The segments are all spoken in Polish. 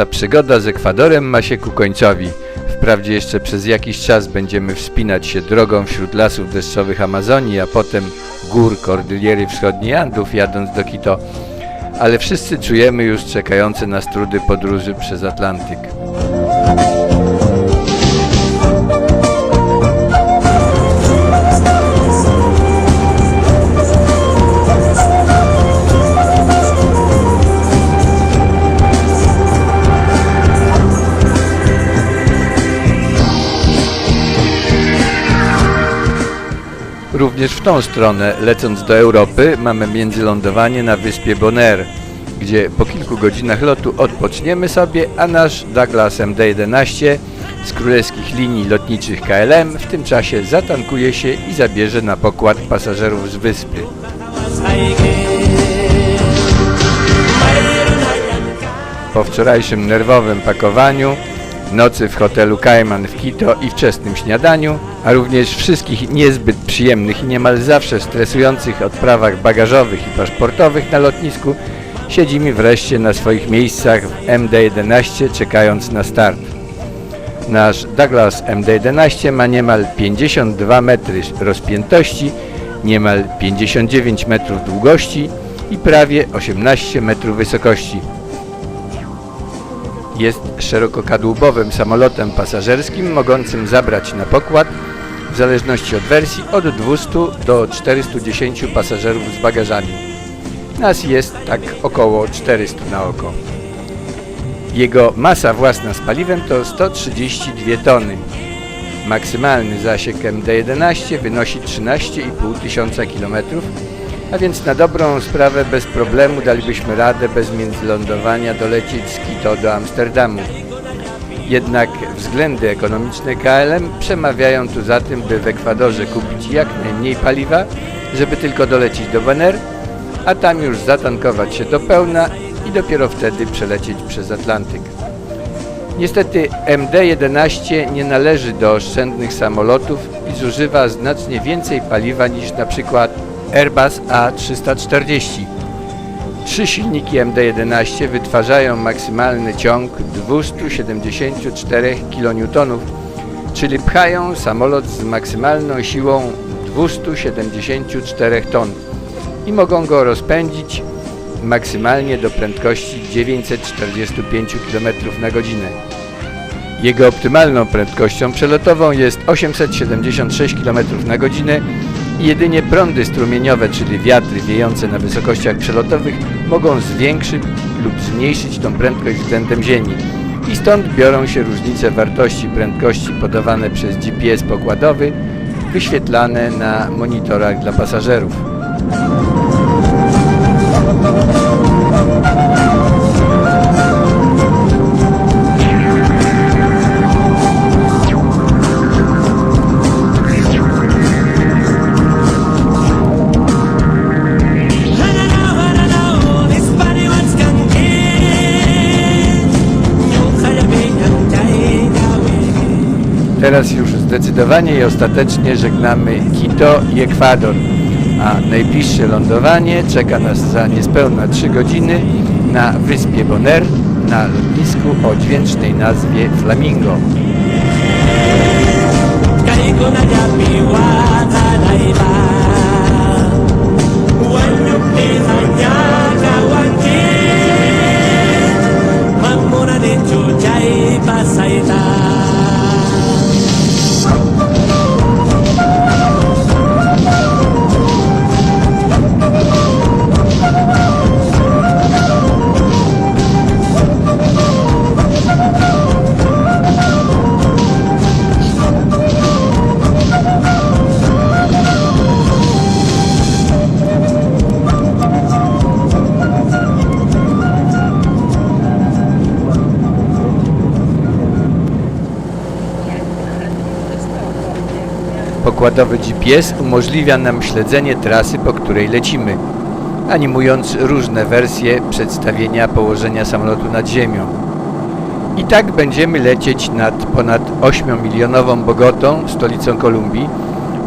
Nasza przygoda z Ekwadorem ma się ku końcowi. Wprawdzie jeszcze przez jakiś czas będziemy wspinać się drogą wśród lasów deszczowych Amazonii, a potem gór Kordyliery Wschodniej Andów jadąc do Quito, ale wszyscy czujemy już czekające nas trudy podróży przez Atlantyk. Również w tą stronę, lecąc do Europy, mamy międzylądowanie na wyspie Bonaire, gdzie po kilku godzinach lotu odpoczniemy sobie, a nasz Douglas MD-11 z królewskich linii lotniczych KLM w tym czasie zatankuje się i zabierze na pokład pasażerów z wyspy. Po wczorajszym nerwowym pakowaniu, nocy w hotelu Cayman w Quito i wczesnym śniadaniu, a również wszystkich niezbyt przyjemnych i niemal zawsze stresujących odprawach bagażowych i paszportowych na lotnisku, siedzimy wreszcie na swoich miejscach w MD-11 czekając na start. Nasz Douglas MD-11 ma niemal 52 metry rozpiętości, niemal 59 metrów długości i prawie 18 metrów wysokości. Jest szerokokadłubowym samolotem pasażerskim mogącym zabrać na pokład w zależności od wersji od 200 do 410 pasażerów z bagażami. Nas jest tak około 400 na oko. Jego masa własna z paliwem to 132 tony. Maksymalny zasięg MD-11 wynosi 13,5 tysiąca kilometrów, a więc na dobrą sprawę bez problemu dalibyśmy radę bez międzylądowania dolecieć z Quito do Amsterdamu. Jednak względy ekonomiczne KLM przemawiają tu za tym, by w Ekwadorze kupić jak najmniej paliwa, żeby tylko dolecieć do Bonaire, a tam już zatankować się do pełna i dopiero wtedy przelecieć przez Atlantyk. Niestety MD-11 nie należy do oszczędnych samolotów i zużywa znacznie więcej paliwa niż na przykład Airbus A340. Trzy silniki MD-11 wytwarzają maksymalny ciąg 274 kN, czyli pchają samolot z maksymalną siłą 274 ton i mogą go rozpędzić maksymalnie do prędkości 945 km na godzinę. Jego optymalną prędkością przelotową jest 876 km na godzinę jedynie prądy strumieniowe, czyli wiatry wiejące na wysokościach przelotowych mogą zwiększyć lub zmniejszyć tą prędkość względem Ziemi. I stąd biorą się różnice wartości prędkości podawane przez GPS pokładowy, wyświetlane na monitorach dla pasażerów. Teraz już zdecydowanie i ostatecznie żegnamy Quito i Ekwador, a najbliższe lądowanie czeka nas za niespełna 3 godziny na wyspie Bonaire na lotnisku o dźwięcznej nazwie Flamingo. Pokładowy GPS umożliwia nam śledzenie trasy, po której lecimy, animując różne wersje przedstawienia położenia samolotu nad ziemią. I tak będziemy lecieć nad ponad 8-milionową Bogotą, stolicą Kolumbii,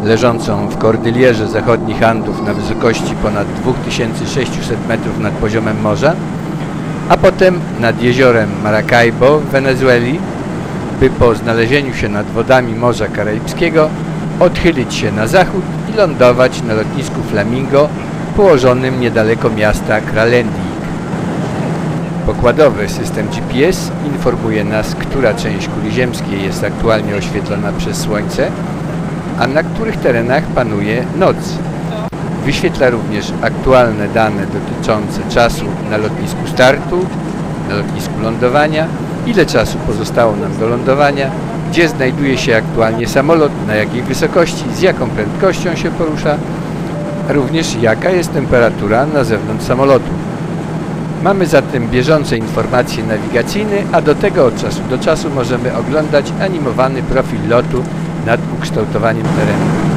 leżącą w Kordylierze Zachodnich Andów na wysokości ponad 2600 metrów nad poziomem morza, a potem nad jeziorem Maracaibo w Wenezueli, by po znalezieniu się nad wodami Morza Karaibskiego odchylić się na zachód i lądować na lotnisku Flamingo położonym niedaleko miasta Kralendijk. Pokładowy system GPS informuje nas, która część kuli ziemskiej jest aktualnie oświetlona przez Słońce, a na których terenach panuje noc. Wyświetla również aktualne dane dotyczące czasu na lotnisku startu, na lotnisku lądowania, ile czasu pozostało nam do lądowania, gdzie znajduje się aktualnie samolot, na jakiej wysokości, z jaką prędkością się porusza, również jaka jest temperatura na zewnątrz samolotu. Mamy zatem bieżące informacje nawigacyjne, a do tego od czasu do czasu możemy oglądać animowany profil lotu nad ukształtowaniem terenu.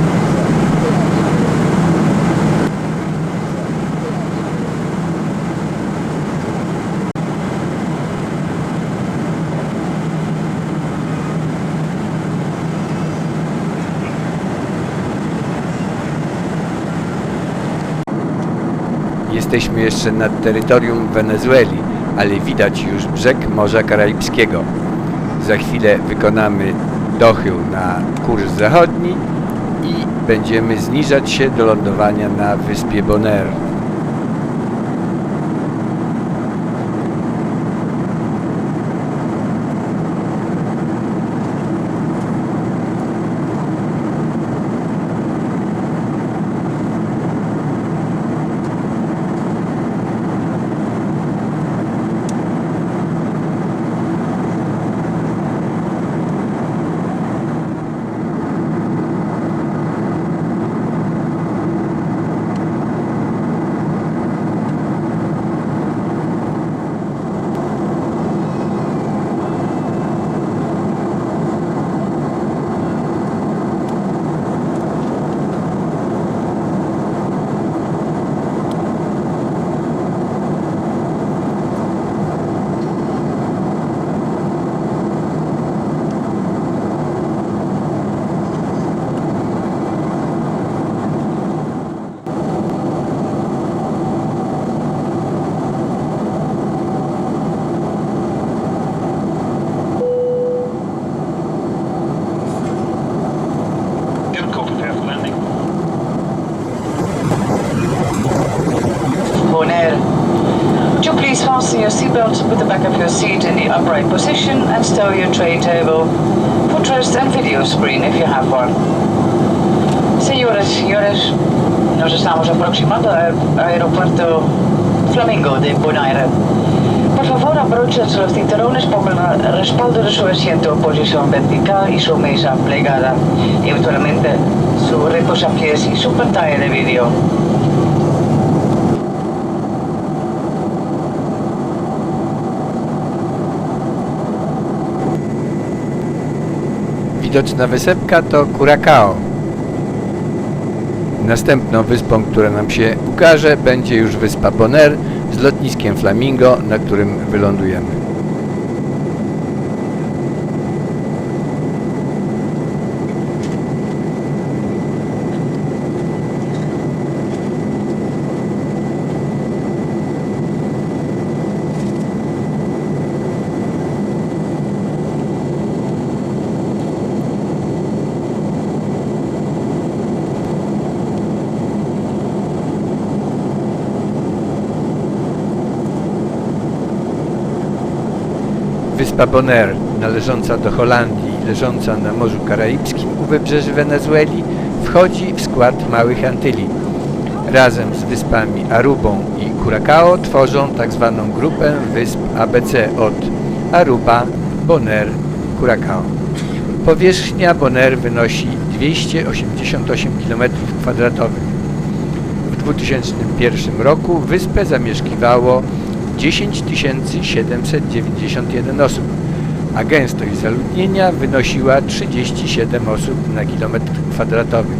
Jesteśmy jeszcze nad terytorium Wenezueli, ale widać już brzeg Morza Karaibskiego. Za chwilę wykonamy dochył na kurs zachodni i będziemy zniżać się do lądowania na wyspie Bonaire. Seatbelts with the back of your seat in the upright position and stow your tray table, footrest and video screen if you have one. Señoras y señores, nos estamos aproximando al aeropuerto Flamingo de Bonaire. Por favor, abróchense los cinturones, pongan el respaldo de su asiento en posición vertical y su mesa plegada, y eventualmente su reposapiés y su pantalla de vídeo. Widoczna wysepka to Curacao. Następną wyspą, która nam się ukaże, będzie już wyspa Bonaire z lotniskiem Flamingo, na którym wylądujemy. Wyspa Bonaire, należąca do Holandii, leżąca na Morzu Karaibskim u wybrzeży Wenezueli, wchodzi w skład Małych Antyli. Razem z wyspami Arubą i Curacao tworzą tak zwaną grupę wysp ABC od Aruba, Bonaire, Curacao. Powierzchnia Bonaire wynosi 288 km2. W 2001 roku wyspę zamieszkiwało 10 791 osób, a gęstość zaludnienia wynosiła 37 osób na kilometr kwadratowy.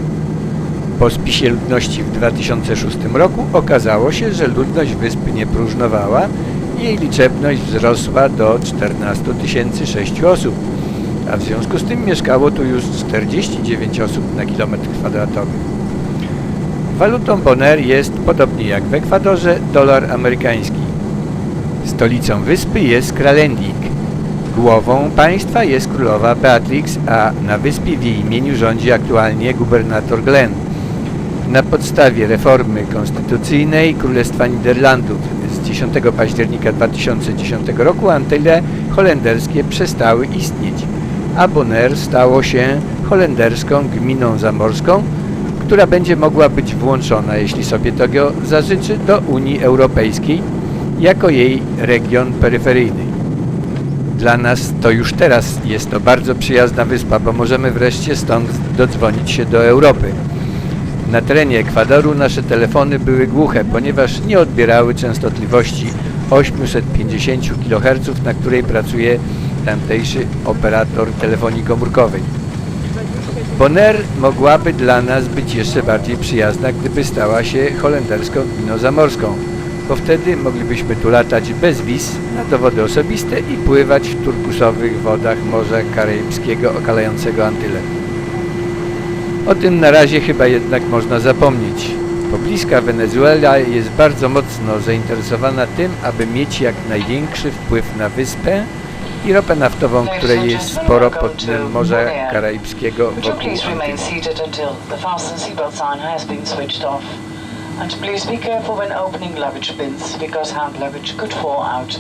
Po spisie ludności w 2006 roku okazało się, że ludność wyspy nie próżnowała i jej liczebność wzrosła do 14 006 osób, a w związku z tym mieszkało tu już 49 osób na kilometr kwadratowy. Walutą Bonaire jest, podobnie jak w Ekwadorze, dolar amerykański. Stolicą wyspy jest Kralendik. Głową państwa jest królowa Beatrix, a na wyspie w jej imieniu rządzi aktualnie gubernator Glenn. Na podstawie reformy konstytucyjnej Królestwa Niderlandów z 10 października 2010 roku Antyle holenderskie przestały istnieć, a Bonaire stało się holenderską gminą zamorską, która będzie mogła być włączona, jeśli sobie tego zażyczy, do Unii Europejskiej jako jej region peryferyjny. Dla nas to już teraz jest to bardzo przyjazna wyspa, bo możemy wreszcie stąd dodzwonić się do Europy. Na terenie Ekwadoru nasze telefony były głuche, ponieważ nie odbierały częstotliwości 850 kHz, na której pracuje tamtejszy operator telefonii komórkowej. Bonaire mogłaby dla nas być jeszcze bardziej przyjazna, gdyby stała się holenderską gminą zamorską, bo wtedy moglibyśmy tu latać bez wiz na dowody osobiste i pływać w turkusowych wodach Morza Karaibskiego okalającego Antyle. O tym na razie chyba jednak można zapomnieć. Pobliska Wenezuela jest bardzo mocno zainteresowana tym, aby mieć jak największy wpływ na wyspę i ropę naftową, której jest sporo pod dnem Morza Karaibskiego wokół please And please be careful when opening luggage bins, because hand luggage could fall out.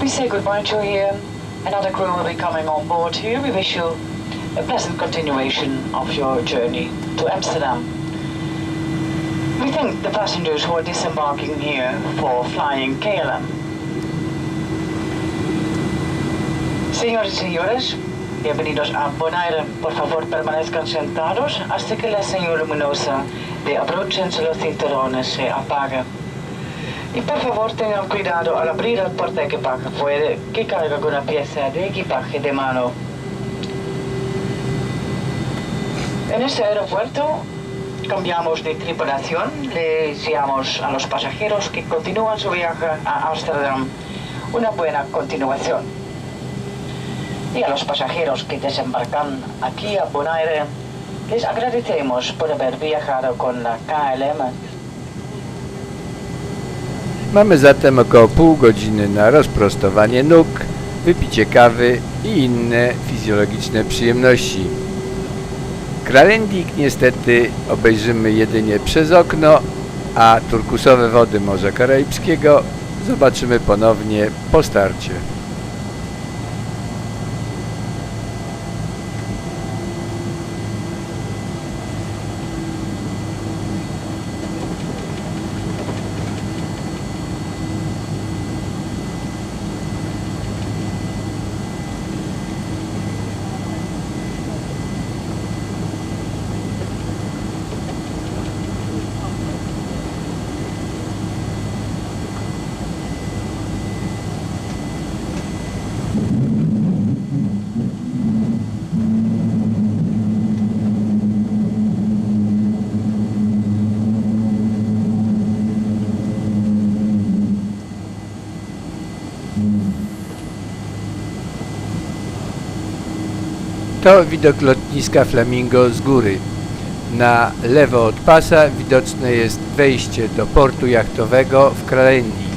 We say goodbye to you here. Another crew will be coming on board here. We wish you a pleasant continuation of your journey to Amsterdam. We thank the passengers who are disembarking here for flying KLM. Señores y señores, bienvenidos a Bonaire. Por favor, permanezcan sentados hasta que la señal luminosa de abróchense los cinturones se apague. Y por favor, tengan cuidado al abrir el portaequipaje. Puede que caiga alguna pieza de equipaje de mano. En este aeropuerto cambiamos de tripulación. Les deseamos a los pasajeros que continúan su viaje a Ámsterdam una buena continuación. Y a los pasajeros que desembarcan aquí a Bonaire, les agradecemos por haber viajado con la KLM. Mamy zatem około pół godziny na rozprostowanie nóg, wypicie kawy i inne fizjologiczne przyjemności. Kralendik niestety obejrzymy jedynie przez okno, a turkusowe wody Morza Karaibskiego zobaczymy ponownie po starcie. To widok lotniska Flamingo z góry. Na lewo od pasa widoczne jest wejście do portu jachtowego w Kralendik.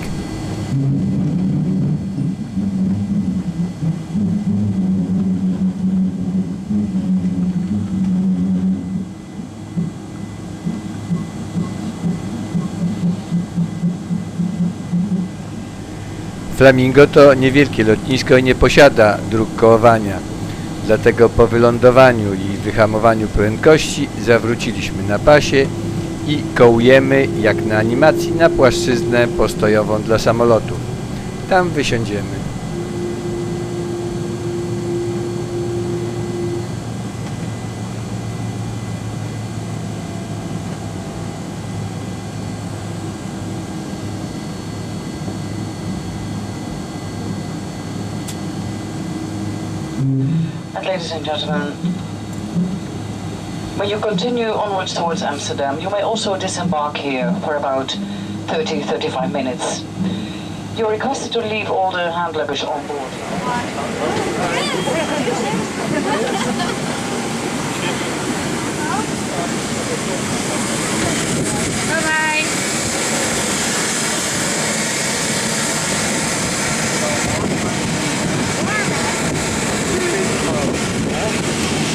Flamingo to niewielkie lotnisko i nie posiada dróg kołowania. Dlatego po wylądowaniu i wyhamowaniu prędkości zawróciliśmy na pasie i kołujemy jak na animacji na płaszczyznę postojową dla samolotu. Tam wysiądziemy. Ladies and gentlemen, when you continue onwards towards Amsterdam, you may also disembark here for about 30-35 minutes. You're requested to leave all the hand luggage on board.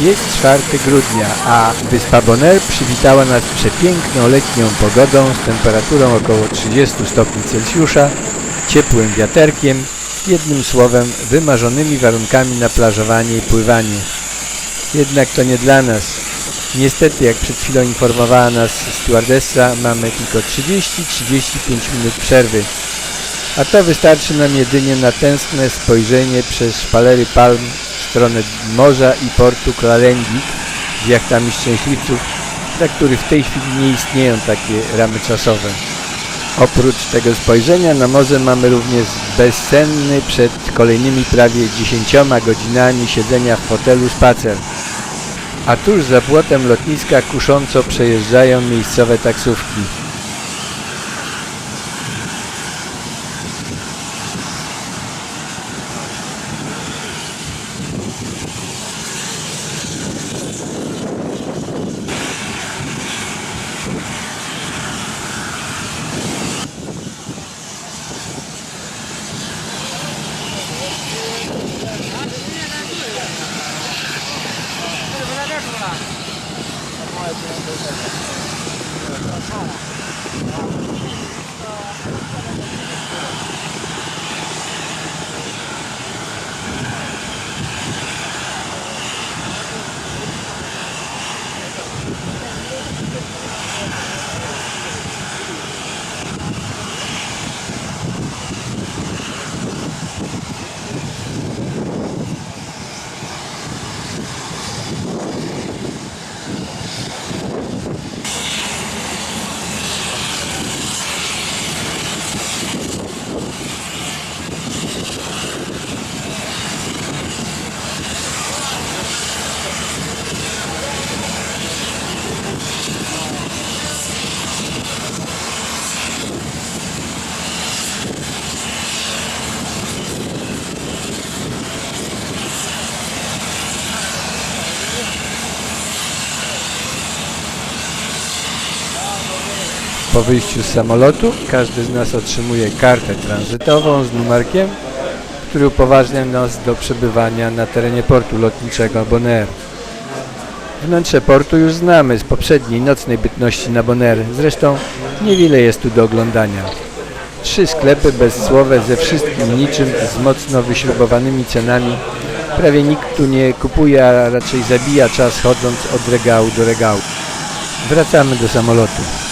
Jest 4 grudnia, a wyspa Bonaire przywitała nas przepiękną letnią pogodą z temperaturą około 30 stopni Celsjusza, ciepłym wiaterkiem, jednym słowem wymarzonymi warunkami na plażowanie i pływanie. Jednak to nie dla nas. Niestety, jak przed chwilą informowała nas stewardessa, mamy tylko 30-35 minut przerwy. A to wystarczy nam jedynie na tęskne spojrzenie przez szpalery palm stronę morza i portu Klarendik z jachtami szczęśliwców, dla których w tej chwili nie istnieją takie ramy czasowe. Oprócz tego spojrzenia na morze mamy również bezsenny przed kolejnymi prawie 10 godzinami siedzenia w fotelu spacer. A tuż za płotem lotniska kusząco przejeżdżają miejscowe taksówki. Po wyjściu z samolotu każdy z nas otrzymuje kartę tranzytową z numerkiem, który upoważnia nas do przebywania na terenie portu lotniczego Bonaire. Wnętrze portu już znamy z poprzedniej nocnej bytności na Bonaire, zresztą niewiele jest tu do oglądania. Trzy sklepy bezsłowe ze wszystkim niczym z mocno wyśrubowanymi cenami. Prawie nikt tu nie kupuje, a raczej zabija czas chodząc od regału do regału. Wracamy do samolotu.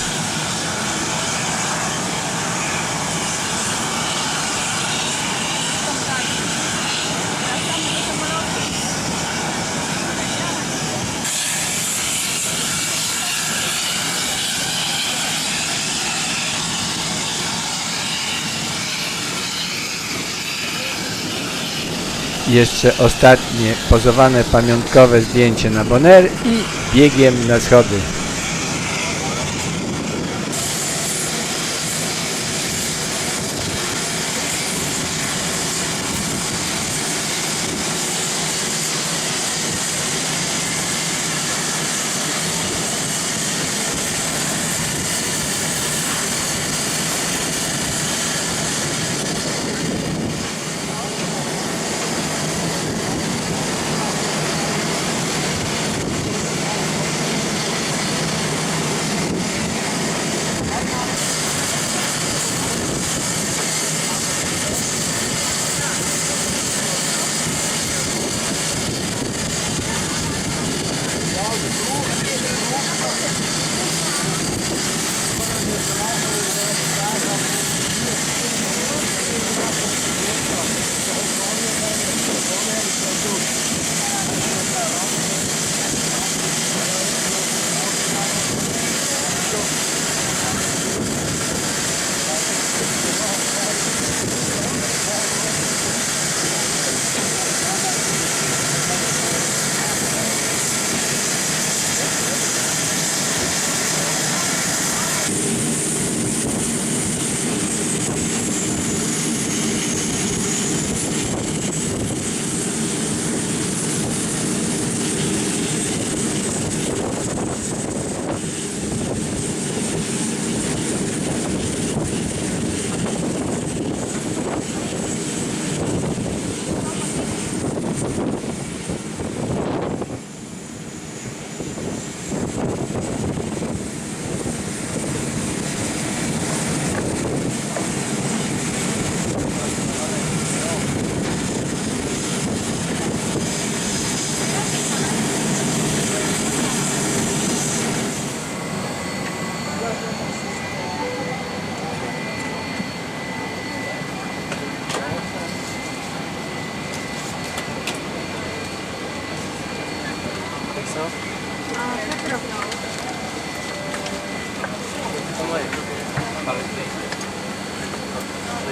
Jeszcze ostatnie pozowane pamiątkowe zdjęcie na Bonaire i biegiem na schody.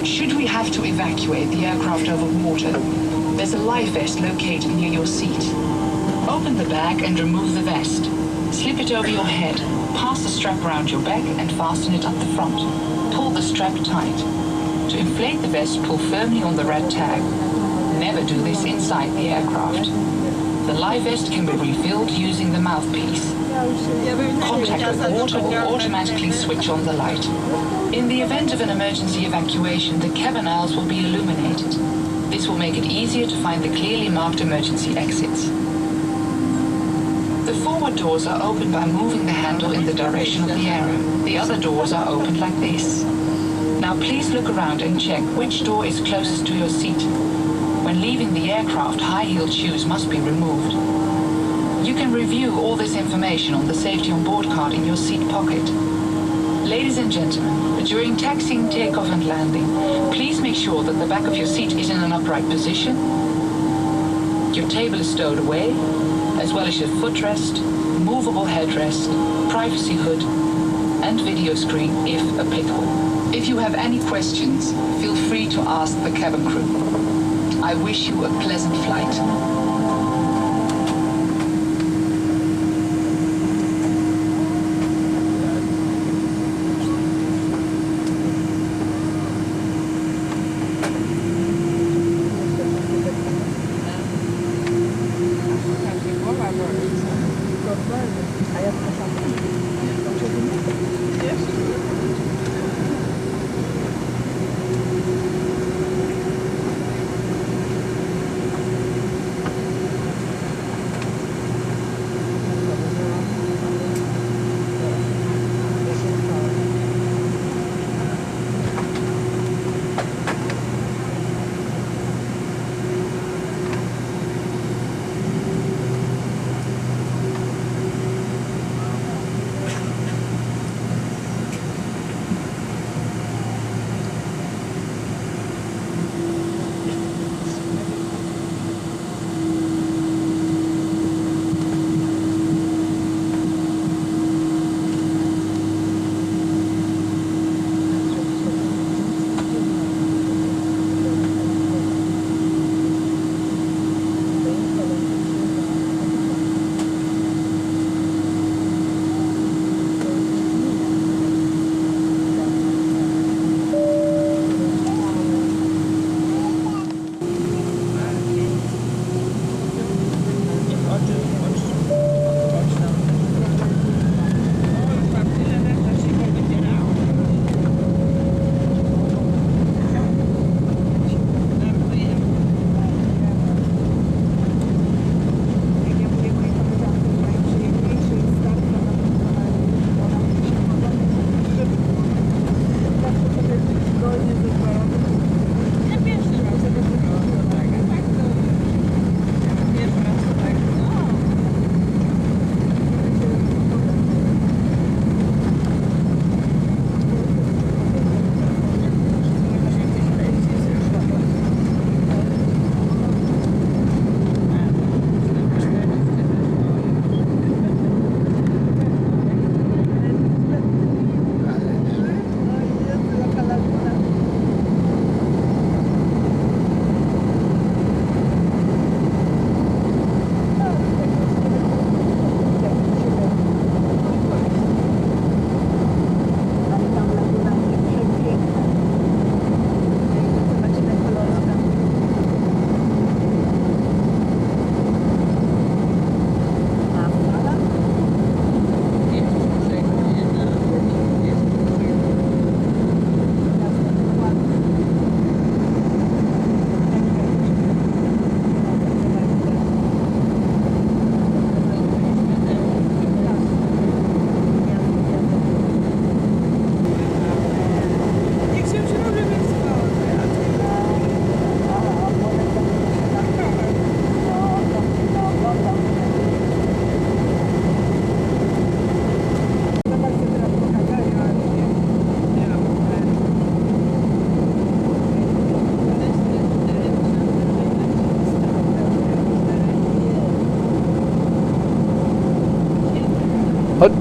Should we have to evacuate the aircraft over water, there's a life vest located near your seat. Open the bag and remove the vest. Slip it over your head, pass the strap around your back and fasten it up the front. Pull the strap tight. To inflate the vest, pull firmly on the red tag. Never do this inside the aircraft. The life vest can be refilled using the mouthpiece. Contact with water will automatically switch on the light. In the event of an emergency evacuation, the cabin aisles will be illuminated. This will make it easier to find the clearly marked emergency exits. The forward doors are opened by moving the handle in the direction of the arrow. The other doors are opened like this. Now please look around and check which door is closest to your seat. When leaving the aircraft, high-heeled shoes must be removed. You can review all this information on the safety on board card in your seat pocket. Ladies and gentlemen, during taxiing, takeoff and landing, please make sure that the back of your seat is in an upright position. Your table is stowed away, as well as your footrest, movable headrest, privacy hood, and video screen if applicable. If you have any questions, feel free to ask the cabin crew. I wish you a pleasant flight.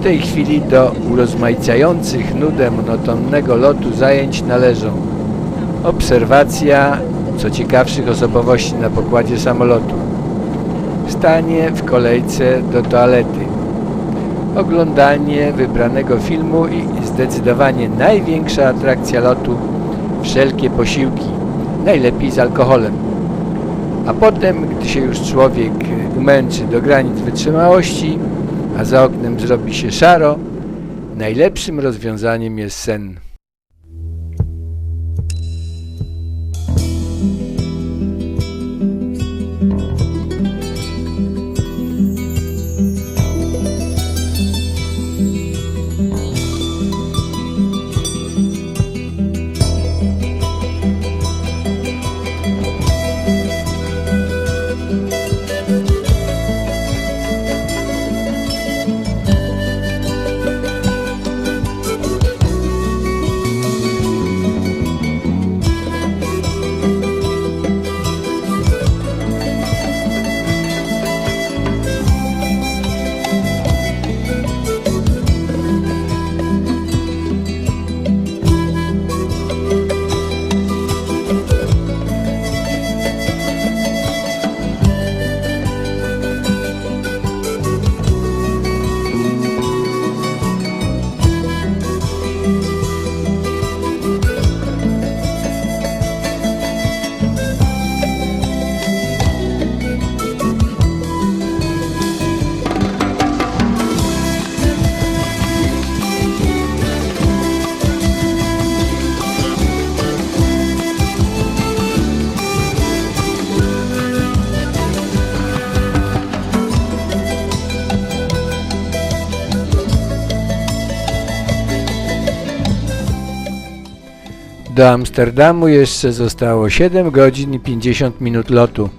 Tej chwili do urozmaicających nudę monotonnego lotu zajęć należą obserwacja co ciekawszych osobowości na pokładzie samolotu, stanie w kolejce do toalety, oglądanie wybranego filmu i zdecydowanie największa atrakcja lotu wszelkie posiłki, najlepiej z alkoholem. A potem, gdy się już człowiek umęczy do granic wytrzymałości, a za oknem zrobi się szaro, najlepszym rozwiązaniem jest sen. Do Amsterdamu jeszcze zostało 7 godzin i 50 minut lotu.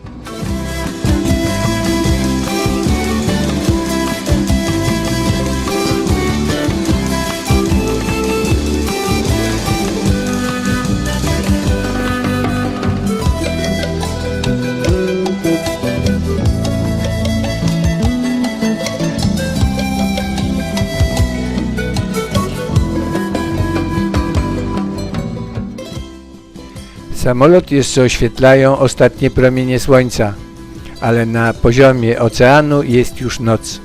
Samolot jeszcze oświetlają ostatnie promienie słońca, ale na poziomie oceanu jest już noc.